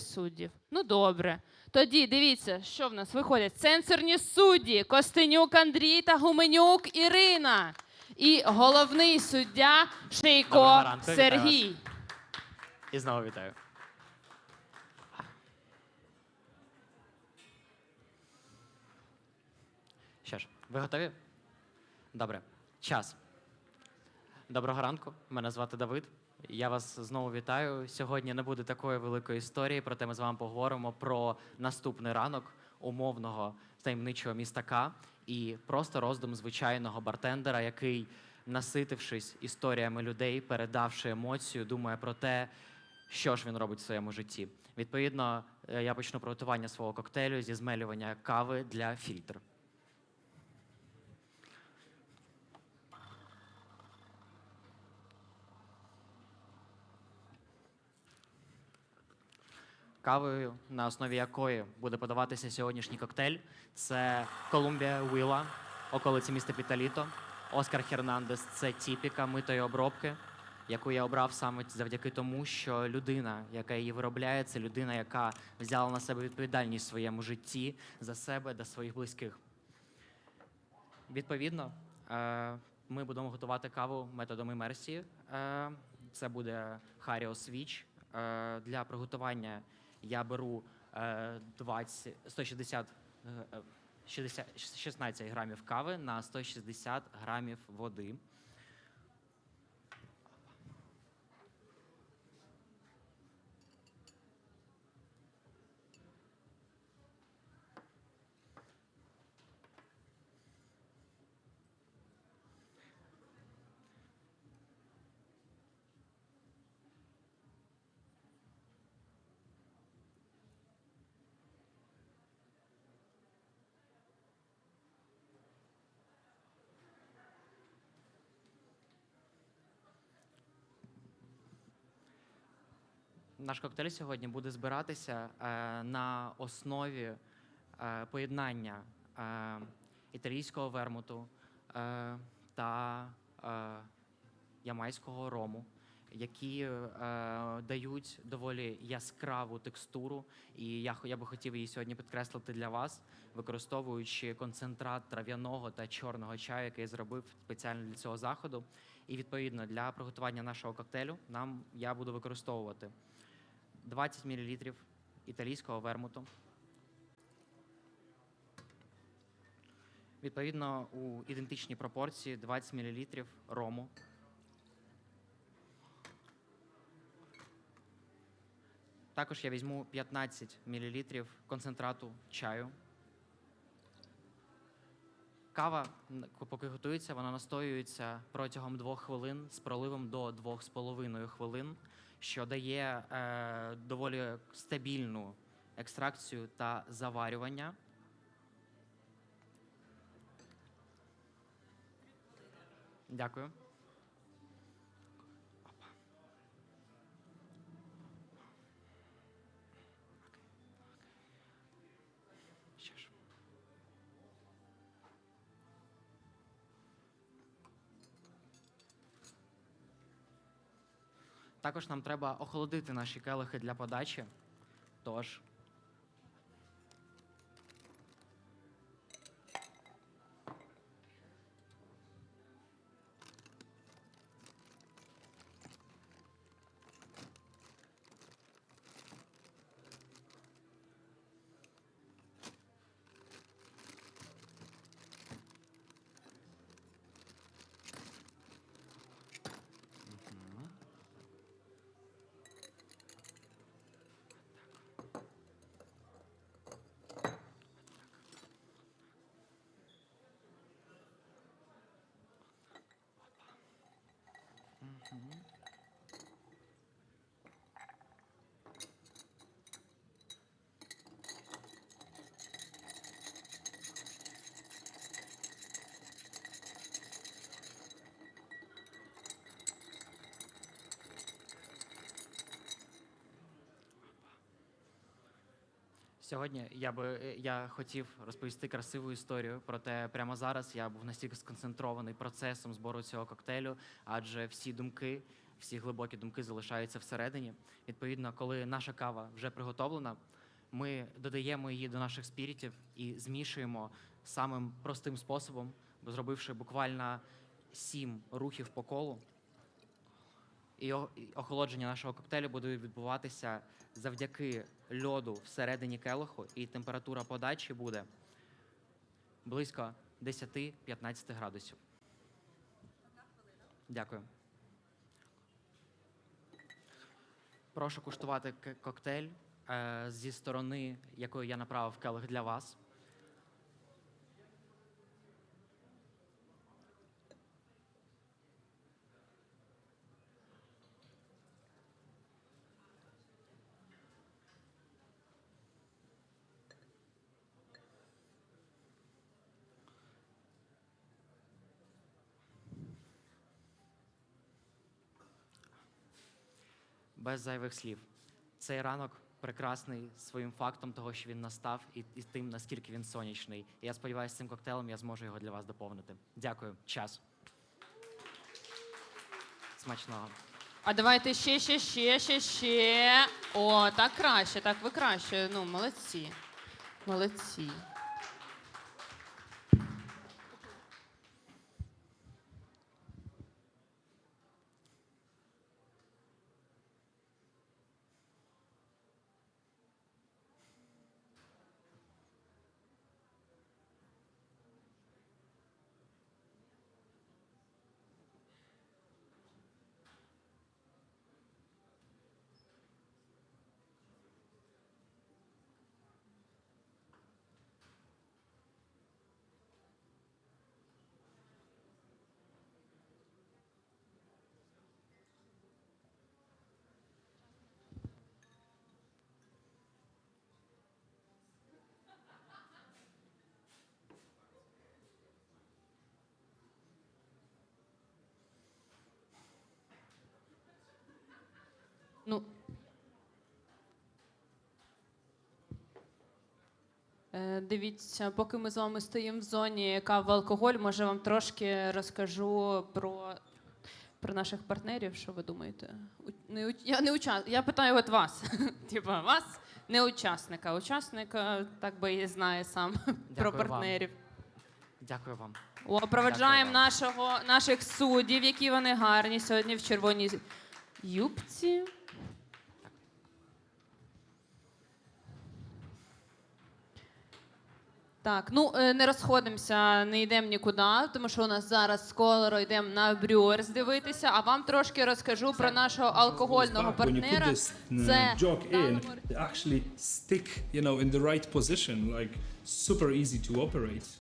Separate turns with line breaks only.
суддів. Ну добре. Тоді дивіться, що в нас виходять. Сенсорні судді Костенюк Андрій та Гуменюк Ірина. І головний суддя Шейко
Доброго ранку, вітаю
Сергій.
І знову вітаю. Що ж, ви готові? Добре. Час. Доброго ранку. Мене звати Давид. Я вас знову вітаю. Сьогодні не буде такої великої історії, проте ми з вами поговоримо про наступний ранок умовного таємничого міста К і просто роздум звичайного бартендера, який, наситившись історіями людей, передавши емоцію, думає про те, що ж він робить в своєму житті. Відповідно, е, я почну приготування свого коктейлю зі змелювання кави для фільтр. Кавою, на основі якої буде подаватися сьогоднішній коктейль, це Колумбія Уіла, околиці міста Піталіто, Оскар Хернандес це тіпіка митої обробки, яку я обрав саме завдяки тому, що людина, яка її виробляє, це людина, яка взяла на себе відповідальність в своєму житті за себе та своїх близьких. Відповідно, е, ми будемо готувати каву методом імерсії. Е, Це буде Harrio Switch. Е, Для приготування я беру е, 20, 160, е, е, 60, 16 грамів кави на 160 грамів води. Наш коктейль сьогодні буде збиратися е, на основі е, поєднання е, італійського вермуту та ямайського рому, які дають доволі яскраву текстуру. І я, я би хотів її сьогодні підкреслити для вас, використовуючи концентрат трав'яного та чорного чаю, який зробив спеціально для цього заходу. І відповідно для приготування нашого коктейлю нам я буду використовувати 20 мл італійського вермуту. Відповідно, у ідентичній пропорції 20 мл рому. Також я візьму 15 мл концентрату чаю. Кава, поки готується, вона настоюється протягом двох хвилин з проливом до 2,5 хвилин, що дає е, доволі стабільну екстракцію та заварювання. Дякую. Також нам треба охолодити наші келихи для подачі. Тож. Сьогодні я би е, я хотів розповісти красиву історію, проте прямо зараз я був настільки сконцентрований процесом збору цього коктейлю, адже всі думки всі глибокі думки залишаються всередині. Відповідно, коли наша кава вже приготовлена, ми додаємо її до наших спірітів і змішуємо самим простим способом, зробивши буквально сім рухів по колу. І охолодження нашого коктейлю буде відбуватися завдяки льоду всередині келиху, і температура подачі буде близько 10-15 градусів. Дякую. Прошу куштувати коктейль е, зі сторони, якою я направив келих для вас. Без зайвих слів. Цей ранок прекрасний своїм фактом того, що він настав, і, і тим, наскільки він сонячний. І я сподіваюся, цим коктейлем я зможу його для вас доповнити. Дякую. Час. Смачного.
А давайте ще, ще, ще, ще, ще. О, так краще, так ви краще. Ну, молодці. Молодці. Ну. Е, Дивіться, поки ми з вами стоїмо в зоні кава алкоголь, може вам трошки розкажу про, про наших партнерів. Що ви думаєте? Не, я не уча... я питаю от вас. Типа вас, не учасника. Учасник е, так би і знає сам про
Дякую вам.
партнерів.
Дякую вам.
О, проведжаємо нашого, наших суддів, які вони гарні сьогодні в червоній юбці. Так, ну е, не розходимося, не йдемо нікуди, тому що у нас зараз скоро йдемо на Брюерс дивитися. А вам трошки розкажу про нашого алкогольного
when you put
партнера.
this
Це
jog in, they actually stick, you know, in the right position, like super easy to operate.